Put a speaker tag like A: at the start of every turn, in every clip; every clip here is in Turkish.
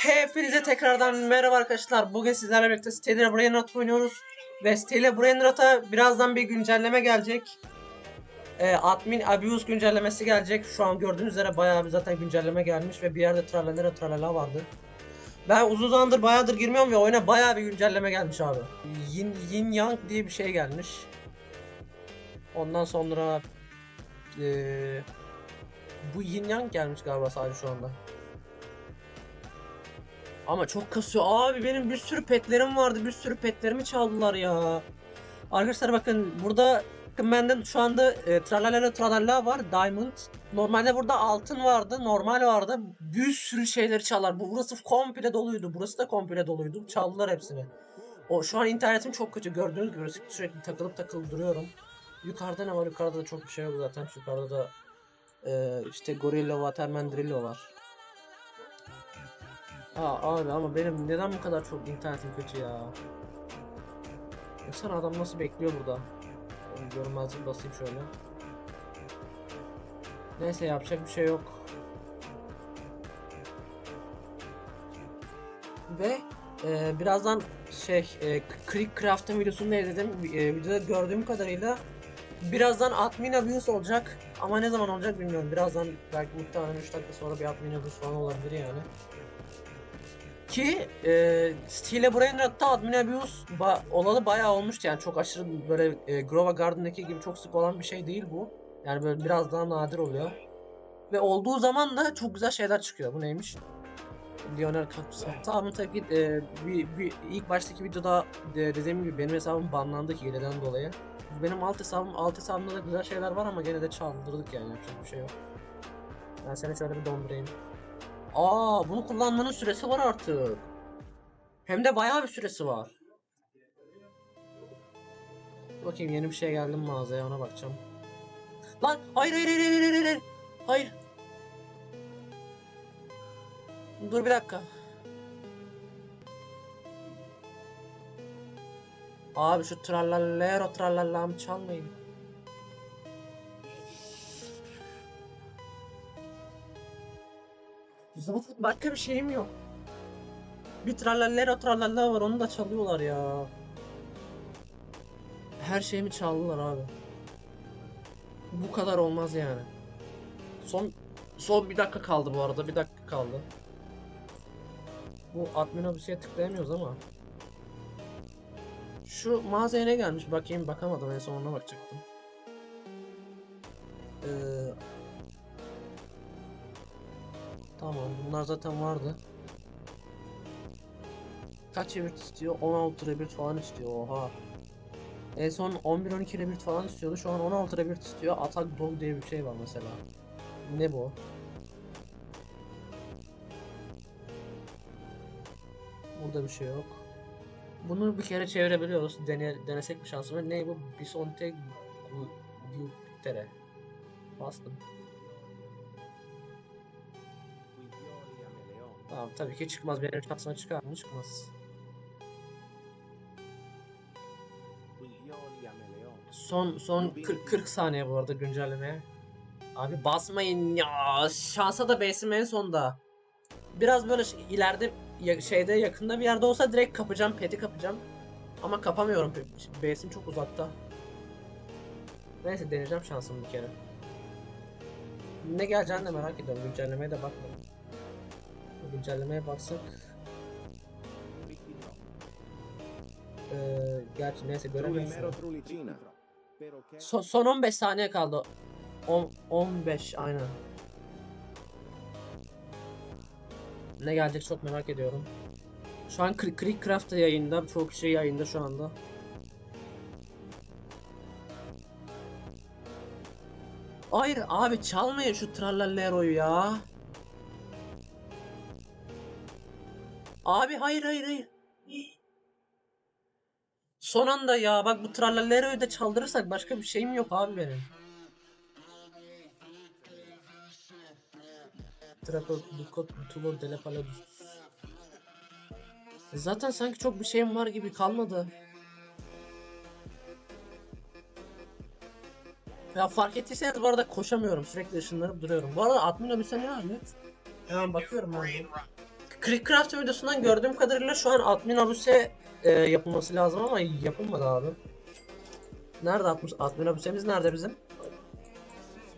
A: Hepinize tekrardan merhaba arkadaşlar. Bugün sizlerle birlikte Stella Brainrot oynuyoruz. Ve Stella Brainrot'a birazdan bir güncelleme gelecek. Ee, admin Abuse güncellemesi gelecek. Şu an gördüğünüz üzere bayağı bir zaten güncelleme gelmiş ve bir yerde tralalera tralala vardı. Ben uzun zamandır bayağıdır girmiyorum ve oyuna bayağı bir güncelleme gelmiş abi. Yin, Yin Yang diye bir şey gelmiş. Ondan sonra ee, bu Yin Yang gelmiş galiba sadece şu anda. Ama çok kasıyor. Abi benim bir sürü petlerim vardı. Bir sürü petlerimi çaldılar ya. Arkadaşlar bakın burada bakın bende şu anda e, tralalala tralala var. Diamond. Normalde burada altın vardı. Normal vardı. Bir sürü şeyleri çalar. Bu burası komple doluydu. Burası da komple doluydu. Çaldılar hepsini. O şu an internetim çok kötü. Gördüğünüz gibi sürekli takılıp takılıp duruyorum. Yukarıda ne var? Yukarıda da çok bir şey yok zaten. Yukarıda da e, işte Gorilla Waterman Drillo var. Aa abi ama benim neden bu kadar çok internetim kötü ya? Baksana adam nasıl bekliyor burada. Görünmezlik basayım şöyle. Neyse yapacak bir şey yok. Ve e, birazdan şey e, Creek Craft'ın videosunu da izledim. E, videoda gördüğüm kadarıyla birazdan admin abuse olacak. Ama ne zaman olacak bilmiyorum. Birazdan belki muhtemelen 3 dakika sonra bir admin abuse falan olabilir yani. Ki e, Stile Brainrot'ta admin abuse ba- olalı bayağı olmuştu yani çok aşırı böyle e, Grova Garden'daki gibi çok sık olan bir şey değil bu. Yani böyle biraz daha nadir oluyor. Ve olduğu zaman da çok güzel şeyler çıkıyor. Bu neymiş? Lionel Kapsa. Tamam tabii ki e, bir, bir, ilk baştaki videoda de, dediğim gibi benim hesabım banlandı ki hileden dolayı. Benim alt hesabım, alt hesabımda da güzel şeyler var ama gene de çaldırdık yani yapacak bir şey yok. Ben seni şöyle bir dondurayım. Aa, bunu kullanmanın süresi var artık. Hem de bayağı bir süresi var. Bakayım yeni bir şey geldi mi mağazaya ona bakacağım. Lan hayır hayır hayır hayır hayır hayır. Hayır. Dur bir dakika. Abi şu trallallero tralallam çalmayın. Zaten başka bir şeyim yok. Bir trallallero trallalla var onu da çalıyorlar ya. Her şeyimi çaldılar abi. Bu kadar olmaz yani. Son son bir dakika kaldı bu arada bir dakika kaldı. Bu admin abisiye tıklayamıyoruz ama. Şu mağazaya ne gelmiş bakayım bakamadım en son ona bakacaktım. Ee, Tamam bunlar zaten vardı. Kaç rebirth istiyor? 16 rebirth falan istiyor oha. En son 11-12 rebirth falan istiyordu şu an 16 rebirth istiyor. Atak dog diye bir şey var mesela. Ne bu? Burada bir şey yok. Bunu bir kere çevirebiliyoruz. Dene, denesek bir şansımız. Ne bu? Bisonte Gutere. Bastım. Tamam tabii ki çıkmaz. Benim şansıma çıkar mı? Çıkmaz. Son son 40, 40 saniye bu arada güncellemeye. Abi basmayın ya. Şansa da base'im en sonda. Biraz böyle şey- ileride şeyde yakında bir yerde olsa direkt kapacağım, peti kapacağım. Ama kapamıyorum. Base'im çok uzakta. Neyse deneyeceğim şansımı bir kere. Ne geleceğini de merak ediyorum. Güncellemeye de bakmadım. Güncellemeye baksak. Ee, gerçi neyse göremeyiz. Son, son 15 saniye kaldı. 10 15 aynen. Ne gelecek çok merak ediyorum. Şu an Cre- Creekcraft da yayında. Çok şey yayında şu anda. Hayır abi çalmayın şu Trallallero'yu ya. Abi hayır hayır hayır. Son anda ya bak bu Trallallero'yu da çaldırırsak başka bir şeyim yok abi benim. Trapo Duco Tulo Dele Paladus. Zaten sanki çok bir şeyim var gibi kalmadı. Ya fark ettiyseniz bu arada koşamıyorum. Sürekli ışınlanıp duruyorum. Bu arada admin abisi ne abi? Hemen bakıyorum ben. De. Crickcraft videosundan gördüğüm kadarıyla şu an admin abuse e, yapılması lazım ama yapılmadı abi. Nerede atmış admin abusemiz nerede bizim?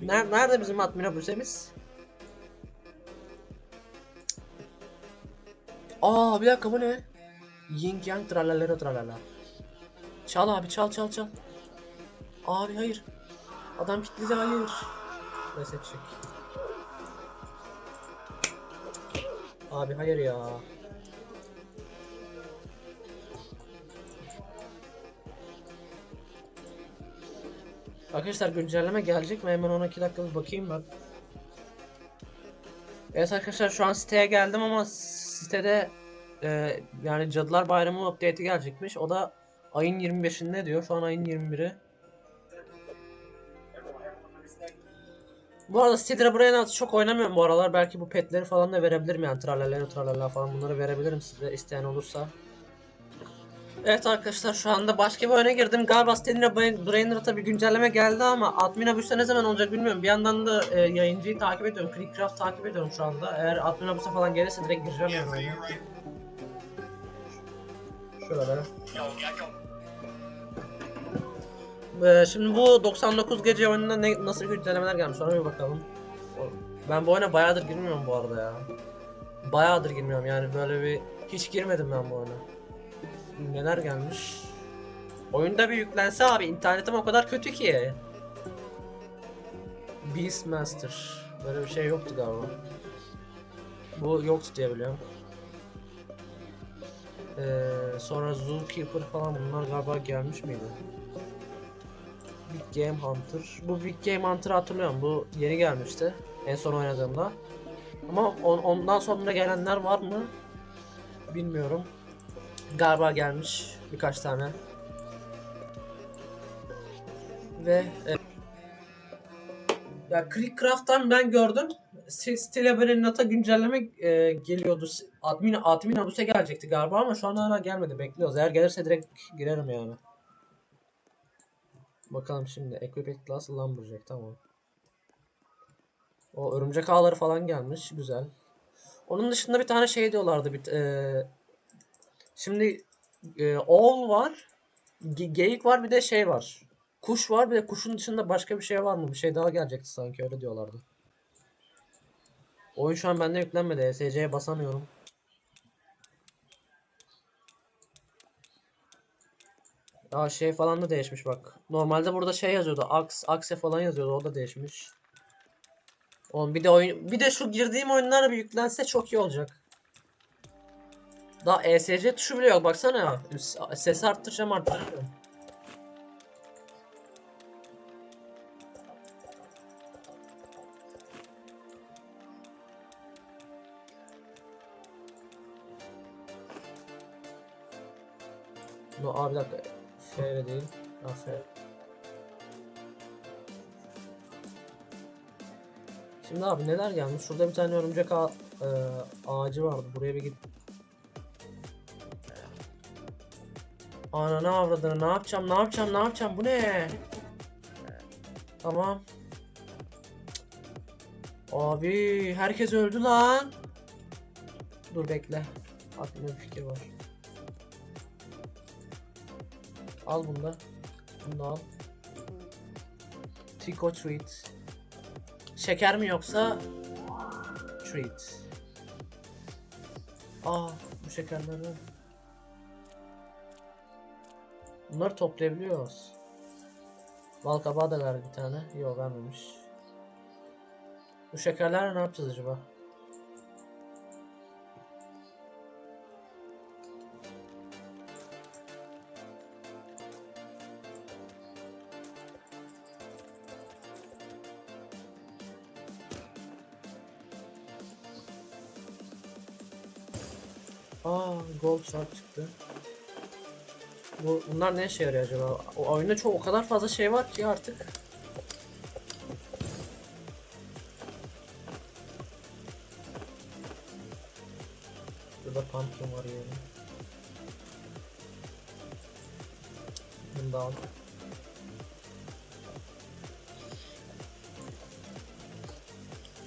A: Ner nerede bizim admin abusemiz? Aa bir dakika bu ne? Yin yang tralalero tralala. Çal abi çal çal çal. Abi hayır. Adam kilitledi hayır. Reset çek. Abi hayır ya. Arkadaşlar güncelleme gelecek mi? Hemen ona 2 dakika bir bakayım ben. Evet arkadaşlar şu an siteye geldim ama sitede e, yani Cadılar Bayramı update'i gelecekmiş. O da ayın 25'inde diyor. Şu an ayın 21'i. Bu arada Sidra Brain'a çok oynamıyorum bu aralar. Belki bu petleri falan da verebilirim yani. Tralala tralala falan bunları verebilirim size isteyen olursa. Evet arkadaşlar şu anda başka bir oyuna girdim. Galiba Stedina Brain'e tabi güncelleme geldi ama admin abuse ne zaman olacak bilmiyorum. Bir yandan da e, yayıncıyı takip ediyorum. Creekcraft takip ediyorum şu anda. Eğer admin abuse falan gelirse direkt gireceğim yani. Şöyle. Ee, şimdi bu 99 gece oyununa ne, nasıl güncellemeler gelmiş ona bir bakalım. Ben bu oyuna bayağıdır girmiyorum bu arada ya. Bayağıdır girmiyorum yani böyle bir hiç girmedim ben bu oyuna. Neler gelmiş? Oyunda bir yüklense abi internetim o kadar kötü ki. Beastmaster. Böyle bir şey yoktu galiba. Bu yoktu diye biliyorum. Ee, sonra Zookeeper falan bunlar galiba gelmiş miydi? Big Game Hunter. Bu Big Game Hunter'ı hatırlıyorum. Bu yeni gelmişti. En son oynadığımda. Ama on- ondan sonra gelenler var mı? Bilmiyorum. Galiba gelmiş birkaç tane. Ve e, ya Creekcraft'tan ben gördüm. Stile Brenat'a güncelleme e, geliyordu. Admin admin abuse gelecekti galiba ama şu an hala gelmedi. Bekliyoruz. Eğer gelirse direkt girerim yani. Bakalım şimdi. Equipment Class Lumberjack tamam. O örümcek ağları falan gelmiş. Güzel. Onun dışında bir tane şey diyorlardı. Bir, e, şimdi e, oğul var. ge- geyik var bir de şey var. Kuş var bir de kuşun dışında başka bir şey var mı? Bir şey daha gelecekti sanki öyle diyorlardı. Oyun şu an bende yüklenmedi. ESC'ye basamıyorum. Aa şey falan da değişmiş bak. Normalde burada şey yazıyordu. Aks, Akse falan yazıyordu. O da değişmiş. Oğlum bir de oyun bir de şu girdiğim oyunlar bir yüklense çok iyi olacak. Daha ESC tuşu bile yok baksana. Ses arttıracağım arttıracağım. No, abi bir dakika. F değil. F. Şimdi abi neler gelmiş? Şurada bir tane örümcek ağa- e, ağacı vardı. Buraya bir git. Ana ne avradını ne yapacağım ne yapacağım ne yapacağım bu ne? Tamam. Abi herkes öldü lan. Dur bekle. Aklımda bir fikir var. Al bunu da. Bunu da al. Trick or treat. Şeker mi yoksa treat? Aa bu şekerleri. Bunları toplayabiliyoruz. Bal da verdi bir tane. Yok vermemiş. Bu şekerlerle ne yapacağız acaba? Aa gold shard çıktı. Bu bunlar ne işe yarıyor acaba? O oyunda çok o kadar fazla şey var ki artık. Burada pumpkin var yani. Bunu da al.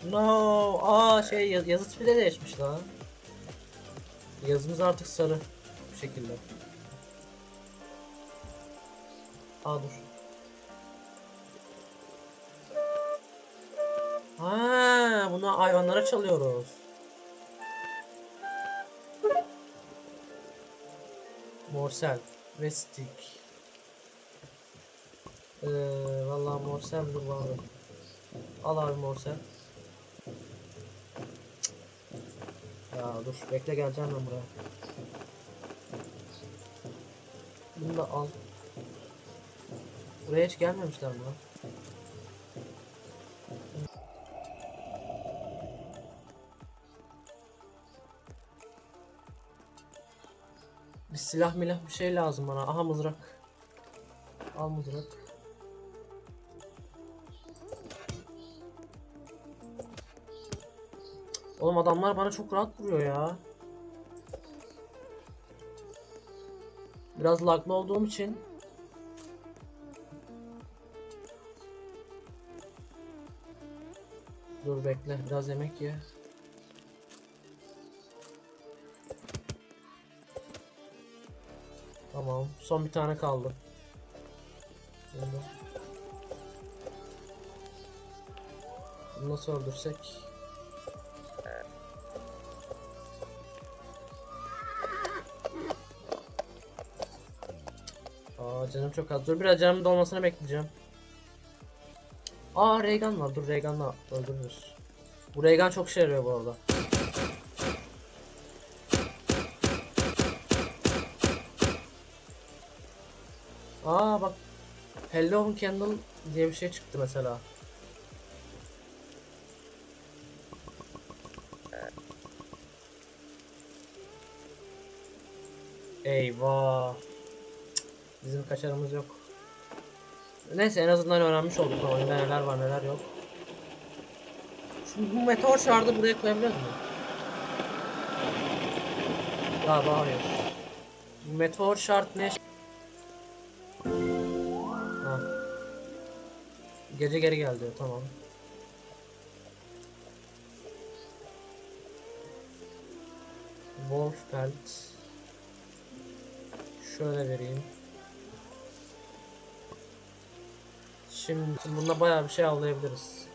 A: No, aa şey yaz yazı tipi de değişmiş lan. Yazımız artık sarı bu şekilde. Aa dur. Ha, bunu hayvanlara çalıyoruz. Morsel ve stick. Ee, vallahi morsel dur abi. Al abi morsel. Ya dur bekle geleceğim ben buraya. Bunu da al. Buraya hiç gelmemişler mi lan? Bir silah milah bir şey lazım bana. Aha mızrak. Al mızrak. Oğlum adamlar bana çok rahat vuruyor ya. Biraz laglı olduğum için Dur bekle biraz yemek ye. Tamam son bir tane kaldı. Bunu nasıl öldürsek? Canım çok az. Dur biraz canımın dolmasını bekleyeceğim. Aa Raygun var. Dur Raygun'la öldürürüz. Bu Raygun çok işe yarıyor bu arada. Aa bak. Hello Candle diye bir şey çıktı mesela. Eyvah. Bizim kaçarımız yok. Neyse en azından öğrenmiş olduk oyunda neler var neler yok. Şu bu meteor şardı buraya koyabiliyor muyum? Galiba hayır. Bu meteor şart ne? Ha. Gece geri geldi tamam. Wolf pelt. Şöyle vereyim. Şimdi bunda bayağı bir şey avlayabiliriz.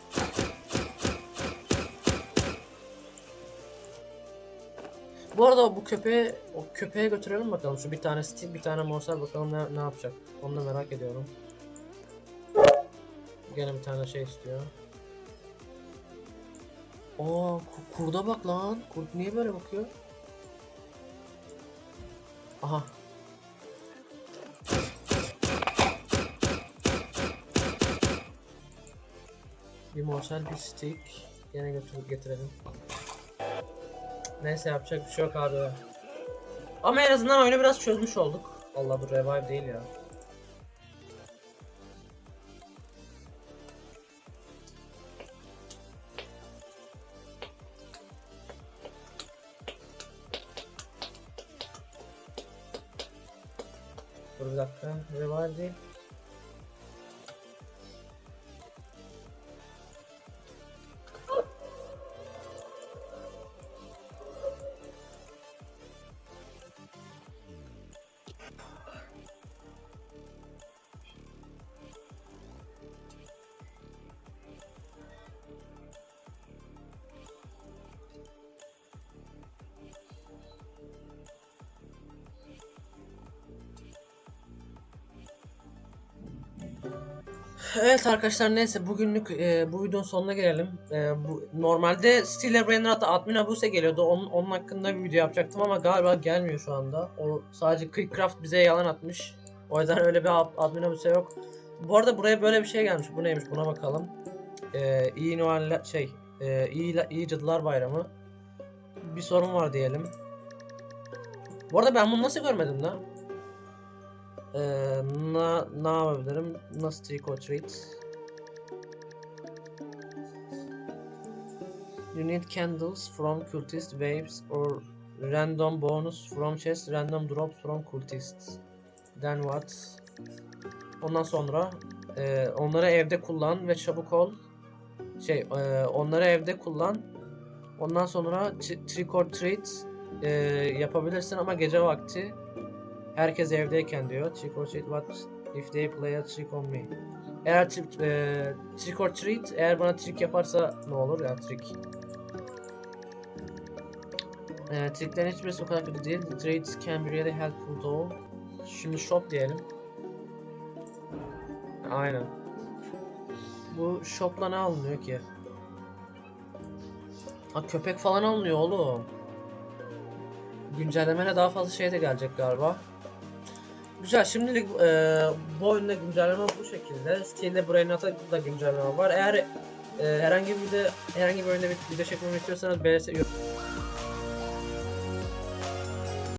A: Bu arada bu köpeği o köpeğe götürelim bakalım. Şu bir tane Steve, bir tane Morsel bakalım ne, ne yapacak. Onu da merak ediyorum. Gene bir tane şey istiyor. Aa ku- kurda bak lan. Kurt niye böyle bakıyor? Aha Bir morsel bir stick. Yine götürüp getirelim. Neyse yapacak bir şey yok abi. Ama en azından oyunu biraz çözmüş olduk. Allah bu revive değil ya. Dur bir dakika. Revive değil. Evet arkadaşlar neyse bugünlük e, bu videonun sonuna gelelim. E, bu normalde Stiller Brainrot'a Admin Abuse geliyordu. Onun, onun hakkında bir video yapacaktım ama galiba gelmiyor şu anda. O sadece Quickcraft bize yalan atmış. O yüzden öyle bir ad- Admin Abuse yok. Bu arada buraya böyle bir şey gelmiş. Bu neymiş buna bakalım. E, iyi Noel şey e, iyi, iyi Cadılar Bayramı. Bir sorun var diyelim. Bu arada ben bunu nasıl görmedim lan? Ee, na, ne yapabilirim? Nasıl trick or treat? You need candles from cultist waves or random bonus from chest, random drops from cultists. Then what? Ondan sonra e, onları evde kullan ve çabuk ol. Şey, e, onları evde kullan. Ondan sonra tri- trick or treat e, yapabilirsin ama gece vakti herkes evdeyken diyor. Trick or treat what if they play a trick on me. Eğer e, trick or treat eğer bana trick yaparsa ne olur ya trick. E, tricklerin hiçbirisi o kadar kötü değil. The treats can be really helpful though. Şimdi shop diyelim. Aynen. Bu shopla ne alınıyor ki? Ha köpek falan alınıyor oğlum. Güncellemeyle daha fazla şey de gelecek galiba. Güzel şimdilik e, bu oyunda güncelleme bu şekilde. Steam'de Brainrot'a da güncelleme var. Eğer e, herhangi bir de herhangi bir oyunda bir video çekmemi istiyorsanız belirse